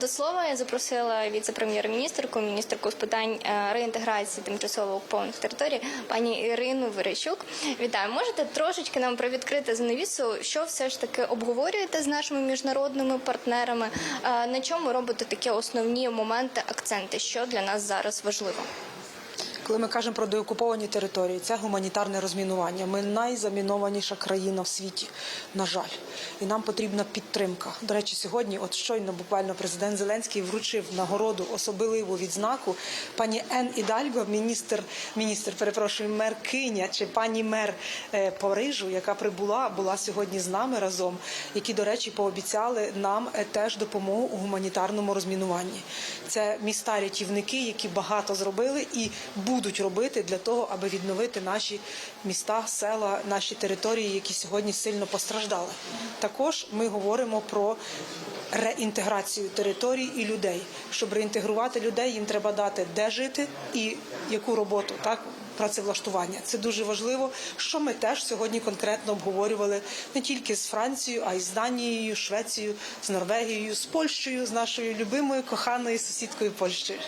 До слова я запросила віце-прем'єр-міністрку, міністерку з питань е, реінтеграції тимчасово окупованих територій, пані Ірину Верещук. Вітаю, можете трошечки нам привідкрити занавісу, що все ж таки обговорюєте з нашими міжнародними партнерами? Е, На чому робите такі основні моменти, акценти? Що для нас зараз важливо? Коли ми кажемо про деокуповані території, це гуманітарне розмінування. Ми найзамінованіша країна в світі, на жаль, і нам потрібна підтримка. До речі, сьогодні, от щойно буквально президент Зеленський вручив нагороду особливу відзнаку пані Ен Ідальго, міністр, міністр, перепрошую, мер Киня чи пані мер е, Парижу, яка прибула, була сьогодні з нами разом, які, до речі, пообіцяли нам е, теж допомогу у гуманітарному розмінуванні. Це міста рятівники, які багато зробили і будуть робити для того, аби відновити наші міста, села, наші території, які сьогодні сильно постраждали. Також ми говоримо про реінтеграцію територій і людей. Щоб реінтегрувати людей, їм треба дати де жити і яку роботу так. Працевлаштування це дуже важливо. Що ми теж сьогодні конкретно обговорювали не тільки з Францією, а й з Данією, Швецією, з Норвегією, з Польщею, з нашою любимою коханою сусідкою Польщею.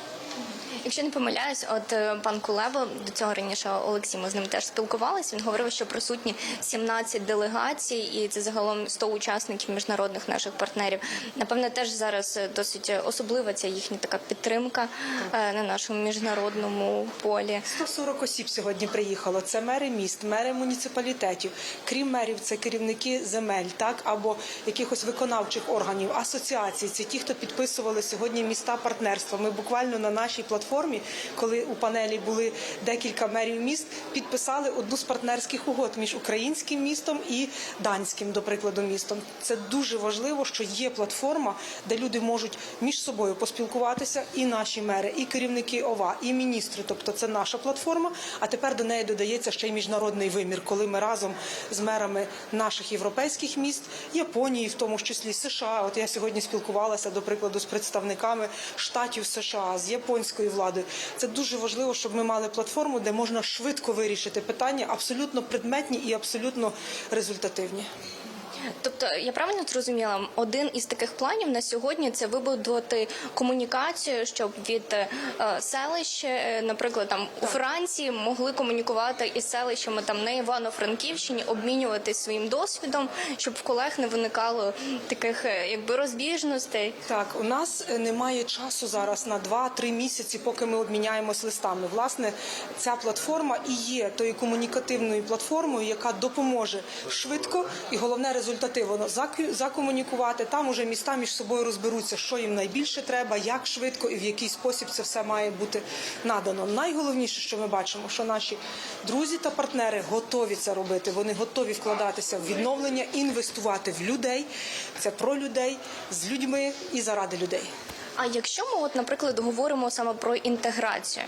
Якщо не помиляюсь, от е, пан Кулеба до цього раніше Олексій, ми з ним теж спілкувалися. Він говорив, що присутні 17 делегацій, і це загалом 100 учасників міжнародних наших партнерів. Напевне, теж зараз е, досить особлива ця їхня така підтримка е, на нашому міжнародному полі. 140 осіб сьогодні приїхало. Це мери міст, мери муніципалітетів. Крім мерів, це керівники земель, так або якихось виконавчих органів, асоціацій. Це ті, хто підписували сьогодні міста партнерства. Ми буквально на нашій платформі, коли у панелі були декілька мерів міст, підписали одну з партнерських угод між українським містом і данським, до прикладу, містом. Це дуже важливо, що є платформа, де люди можуть між собою поспілкуватися, і наші мери, і керівники ОВА, і міністри. Тобто це наша платформа. А тепер до неї додається ще й міжнародний вимір, коли ми разом з мерами наших європейських міст, Японії, в тому числі США. От я сьогодні спілкувалася до прикладу з представниками штатів США, з японською владою. Це дуже важливо, щоб ми мали платформу, де можна швидко вирішити питання, абсолютно предметні і абсолютно результативні. Тобто, я правильно зрозуміла, один із таких планів на сьогодні це вибудувати комунікацію, щоб від е, селищ, е, наприклад, там у Франції могли комунікувати із селищами там на Івано-Франківщині, обмінюватись своїм досвідом, щоб в колег не виникало таких е, якби розбіжностей. Так, у нас немає часу зараз на 2-3 місяці, поки ми обміняємось листами. Власне, ця платформа і є тою комунікативною платформою, яка допоможе швидко і головне результативно заку- закомунікувати. Там уже міста між собою розберуться, що їм найбільше треба, як швидко і в який спосіб це все має бути надано. Найголовніше, що ми бачимо, що наші друзі та партнери готові це робити. Вони готові вкладатися в відновлення, інвестувати в людей. Це про людей з людьми і заради людей. А якщо ми, от, наприклад, говоримо саме про інтеграцію,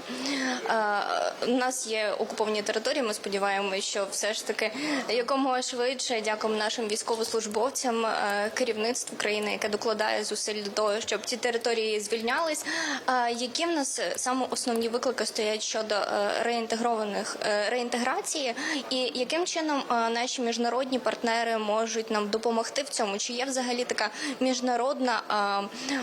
е, у нас є окуповані території. Ми сподіваємося, що все ж таки якомога швидше, дякуємо нашим військовослужбовцям, е, керівництву країни, яке докладає зусиль до того, щоб ці території звільнялись. Е, які в нас саме основні виклики стоять щодо реінтегрованих реінтеграції, і яким чином наші міжнародні партнери можуть нам допомогти в цьому? Чи є взагалі така міжнародна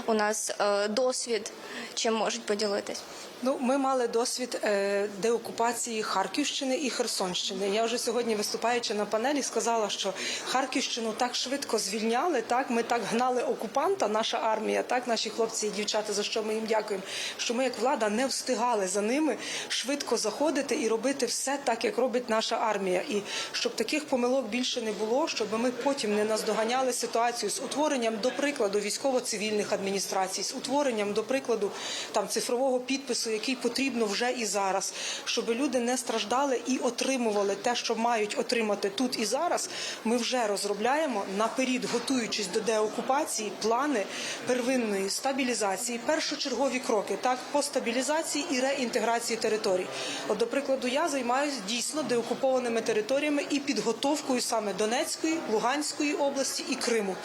у нас досвід, чим можуть поділитись? Ну, ми мали досвід е, деокупації Харківщини і Херсонщини. Я вже сьогодні, виступаючи на панелі, сказала, що Харківщину так швидко звільняли. Так, ми так гнали окупанта, наша армія, так, наші хлопці і дівчата, за що ми їм дякуємо. Що ми, як влада, не встигали за ними швидко заходити і робити все так, як робить наша армія. І щоб таких помилок більше не було, щоб ми потім не наздоганяли ситуацію з утворенням, до прикладу, військово-цивільних адміністрацій, з утворенням, до прикладу, там цифрового підпису, який потрібно вже і зараз, щоб люди не страждали і отримували те, що мають отримати тут і зараз. Ми вже розробляємо наперед, готуючись до деокупації, плани первинної стабілізації, першочергові кроки так по стабілізації і реінтеграції територій. От, до прикладу, я займаюся дійсно деокупованими територіями і підготовкою саме Донецької, Луганської області і Криму.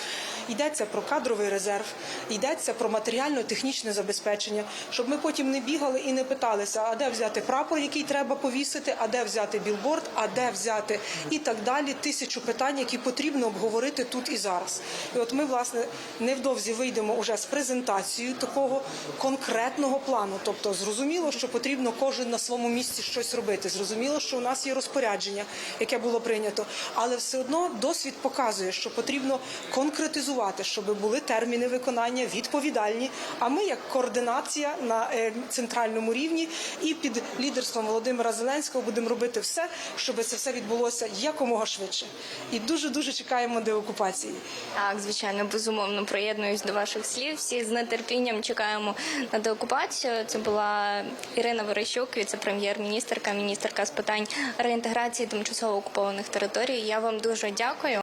Йдеться про кадровий резерв, йдеться про матеріально-технічне забезпечення. щоб ми потім не бігали і не питалися, а де взяти прапор, який треба повісити, а де взяти білборд, а де взяти і так далі. Тисячу питань, які потрібно обговорити тут і зараз. І от ми, власне, невдовзі вийдемо уже з презентацією такого конкретного плану. Тобто, зрозуміло, що потрібно кожен на своєму місці щось робити. Зрозуміло, що у нас є розпорядження, яке було прийнято, але все одно досвід показує, що потрібно конкретизувати, щоб були терміни виконання відповідальні. А ми, як координація на е, центральному рівні і під лідерством Володимира Зеленського, будемо робити все, щоб це все відбулося якомога швидше. І дуже дуже чекаємо деокупації. Так, звичайно, безумовно приєднуюсь до ваших слів. Всі з нетерпінням чекаємо на деокупацію. Це була Ірина Верещук, віце-прем'єр-міністерка, міністерка з питань реінтеграції тимчасово окупованих територій. Я вам дуже дякую.